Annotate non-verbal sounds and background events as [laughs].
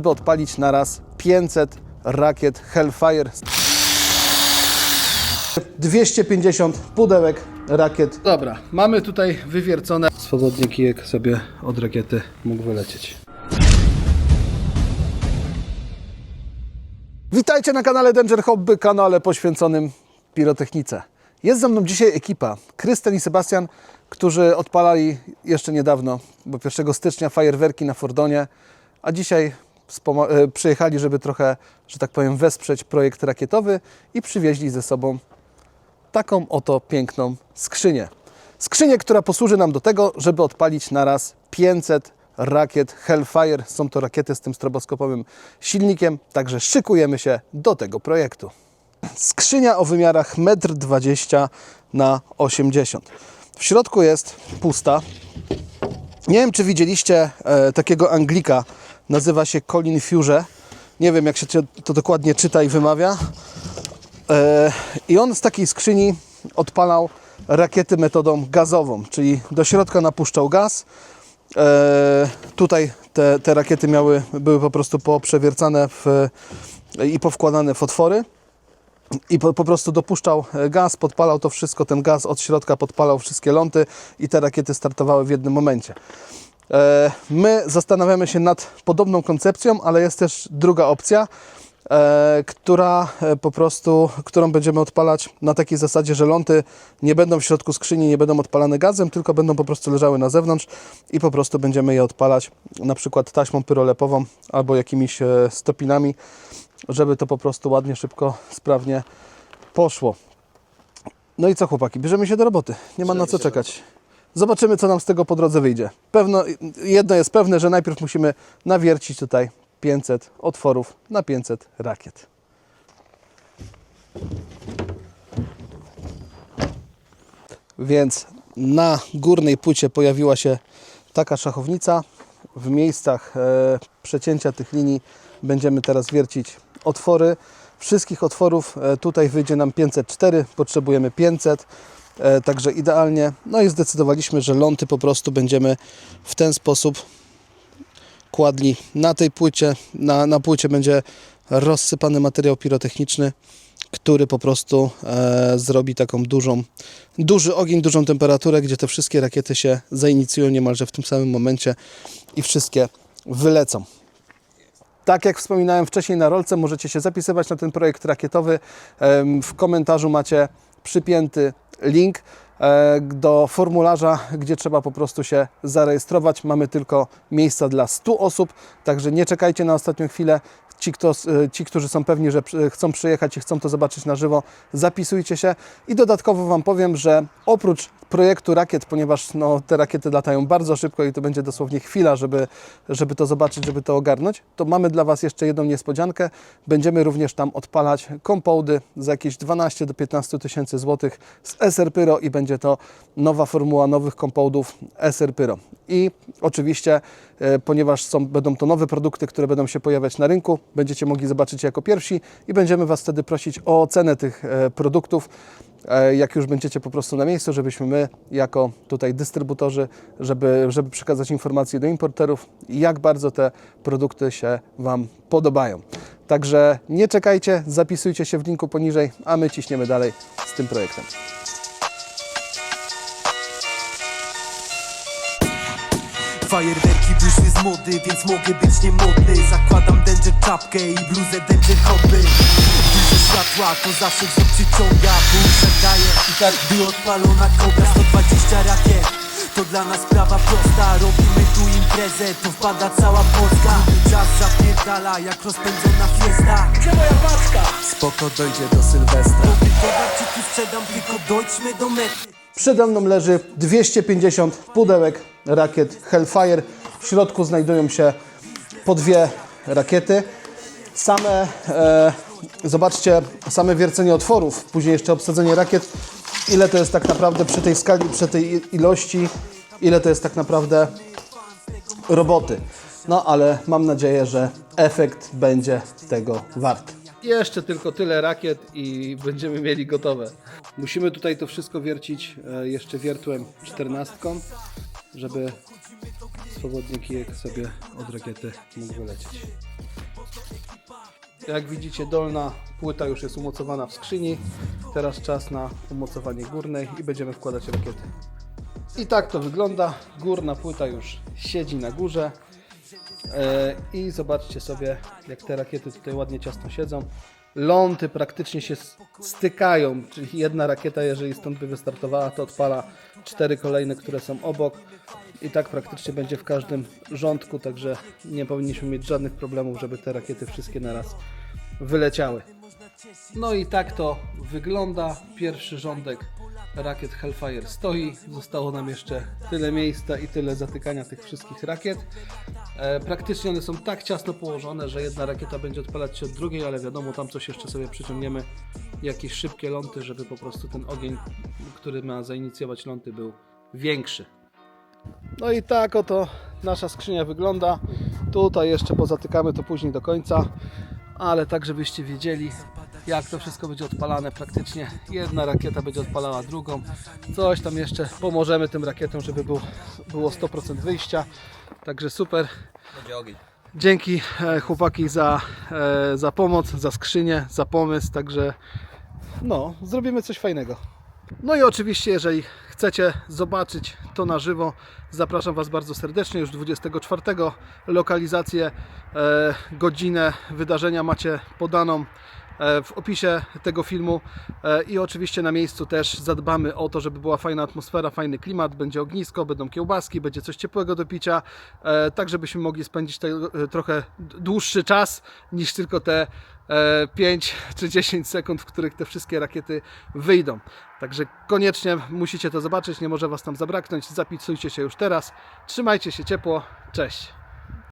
żeby odpalić na raz 500 rakiet Hellfire. 250 pudełek rakiet. Dobra, mamy tutaj wywiercone. Swobodnie kijek sobie od rakiety mógł wylecieć. Witajcie na kanale Danger Hobby, kanale poświęconym pirotechnice. Jest ze mną dzisiaj ekipa, Krystian i Sebastian, którzy odpalali jeszcze niedawno, bo 1 stycznia fajerwerki na Fordonie, a dzisiaj przyjechali, żeby trochę, że tak powiem, wesprzeć projekt rakietowy i przywieźli ze sobą taką oto piękną skrzynię. Skrzynię, która posłuży nam do tego, żeby odpalić na raz 500 rakiet Hellfire. Są to rakiety z tym stroboskopowym silnikiem, także szykujemy się do tego projektu. Skrzynia o wymiarach 1,20 m na 80 W środku jest pusta. Nie wiem, czy widzieliście e, takiego Anglika. Nazywa się Colin Fuse. Nie wiem, jak się to dokładnie czyta i wymawia. E, I on z takiej skrzyni odpalał rakiety metodą gazową, czyli do środka napuszczał gaz. E, Tutaj te, te rakiety miały, były po prostu poprzewiercane w, i powkładane w otwory i po, po prostu dopuszczał gaz, podpalał to wszystko, ten gaz od środka podpalał wszystkie ląty i te rakiety startowały w jednym momencie. E, My zastanawiamy się nad podobną koncepcją, ale jest też druga opcja, e, która e, po prostu, którą będziemy odpalać na takiej zasadzie, że ląty nie będą w środku skrzyni, nie będą odpalane gazem, tylko będą po prostu leżały na zewnątrz i po prostu będziemy je odpalać na przykład taśmą pyrolepową albo jakimiś stopinami, żeby to po prostu ładnie, szybko, sprawnie poszło. No i co chłopaki, bierzemy się do roboty. Nie ma na co czekać. Zobaczymy, co nam z tego po drodze wyjdzie. Pewno, jedno jest pewne, że najpierw musimy nawiercić tutaj 500 otworów na 500 rakiet. Więc na górnej płycie pojawiła się taka szachownica. W miejscach e, przecięcia tych linii będziemy teraz wiercić otwory. Wszystkich otworów e, tutaj wyjdzie nam 504, potrzebujemy 500. E, Także idealnie. No i zdecydowaliśmy, że ląty po prostu będziemy w ten sposób kładli na tej płycie. Na, na płycie będzie rozsypany materiał pirotechniczny, który po prostu e, zrobi taką dużą, duży ogień, dużą temperaturę, gdzie te wszystkie rakiety się zainicjują niemalże w tym samym momencie i wszystkie wylecą. Tak jak wspominałem wcześniej na rolce, możecie się zapisywać na ten projekt rakietowy. W komentarzu macie przypięty link e, do formularza, gdzie trzeba po prostu się zarejestrować. Mamy tylko miejsca dla 100 osób, także nie czekajcie na ostatnią chwilę. Ci, kto, e, ci, którzy są pewni, że chcą przyjechać i chcą to zobaczyć na żywo, zapisujcie się. I dodatkowo Wam powiem, że oprócz projektu rakiet, ponieważ no, te rakiety latają bardzo szybko i to będzie dosłownie chwila, żeby, żeby to zobaczyć, żeby to ogarnąć, to mamy dla Was jeszcze jedną niespodziankę. Będziemy również tam odpalać kompołdy za jakieś 12 do 15 tysięcy złotych z SR Pyro i będzie to nowa formuła nowych kompołdów SR Pyro. I oczywiście, e, ponieważ są, będą to nowe produkty, które będą się pojawiać na rynku, będziecie mogli zobaczyć jako pierwsi i będziemy Was wtedy prosić o ocenę tych e, produktów jak już będziecie po prostu na miejscu, żebyśmy my, jako tutaj dystrybutorzy, żeby, żeby przekazać informacje do importerów, jak bardzo te produkty się Wam podobają. Także nie czekajcie, zapisujcie się w linku poniżej, a my ciśniemy dalej z tym projektem. Fajerwerki wyszły z mody, więc mogę być niemodny Zakładam danger czapkę i bluzę danger hobby Dużo światła, to zawsze wzrok przyciąga Bullshit daje i tak gdy odpalona kobra 120 rakiet to dla nas sprawa prosta Robimy tu imprezę, to wpada cała Polska Czas zapierdala jak rozpędzona fiesta Gdzie moja paczka? Spoko dojdzie do Sylwestra Towarczyki sprzedam, tylko dojdźmy do mety Przede mną leży 250 pudełek rakiet Hellfire. W środku znajdują się po dwie rakiety. Same, e, zobaczcie, same wiercenie otworów, później jeszcze obsadzenie rakiet. Ile to jest tak naprawdę przy tej skali, przy tej ilości, ile to jest tak naprawdę roboty. No ale mam nadzieję, że efekt będzie tego wart. Jeszcze tylko tyle rakiet i będziemy mieli gotowe. Musimy tutaj to wszystko wiercić e, jeszcze wiertłem czternastką. żeby swobodnie kijek sobie od rakiety mógł wylecieć. Jak widzicie, dolna płyta już jest umocowana w skrzyni. Teraz czas na umocowanie górnej i będziemy wkładać rakiety. I tak to wygląda. Górna płyta już siedzi na górze. E, I zobaczcie sobie, jak te rakiety tutaj ładnie ciasno siedzą. Ląty praktycznie się stykają, czyli jedna rakieta, jeżeli stąd by wystartowała, to odpala cztery kolejne, które są obok. I tak praktycznie będzie w każdym rządku, także nie powinniśmy mieć żadnych problemów, żeby te rakiety wszystkie naraz wyleciały. No i tak to wygląda. Pierwszy rządek rakiet Hellfire stoi. Zostało nam jeszcze tyle miejsca i tyle zatykania tych wszystkich rakiet. E, praktycznie one są tak ciasno położone, że jedna rakieta będzie odpalać się od drugiej, ale wiadomo, tam coś jeszcze sobie przyciągniemy, jakieś szybkie ląty, żeby po prostu ten ogień, który ma zainicjować ląty, był większy. No i tak oto nasza skrzynia wygląda. Tutaj jeszcze pozatykamy to później do końca, ale tak żebyście wiedzieli jak to wszystko będzie odpalane praktycznie. Jedna rakieta będzie odpalała drugą. Coś tam jeszcze pomożemy tym rakietom, żeby był, było 100% wyjścia. Także super. Dzięki e, chłopaki za, e, za pomoc, za skrzynię, za pomysł. Także no, zrobimy coś fajnego. No i oczywiście, jeżeli chcecie zobaczyć to na żywo, zapraszam Was bardzo serdecznie. Już 24 lokalizację, e, godzinę wydarzenia macie podaną w opisie tego filmu e, i oczywiście na miejscu też zadbamy o to, żeby była fajna atmosfera, fajny klimat, będzie ognisko, będą kiełbaski, będzie coś ciepłego do picia, e, tak żebyśmy mogli spędzić tego, e, trochę dłuższy czas niż tylko te e, 5 [laughs] czy 10 sekund, w których te wszystkie rakiety wyjdą. Także koniecznie musicie to zobaczyć, nie może Was tam zabraknąć. Zapisujcie się już teraz. Trzymajcie się ciepło. Cześć.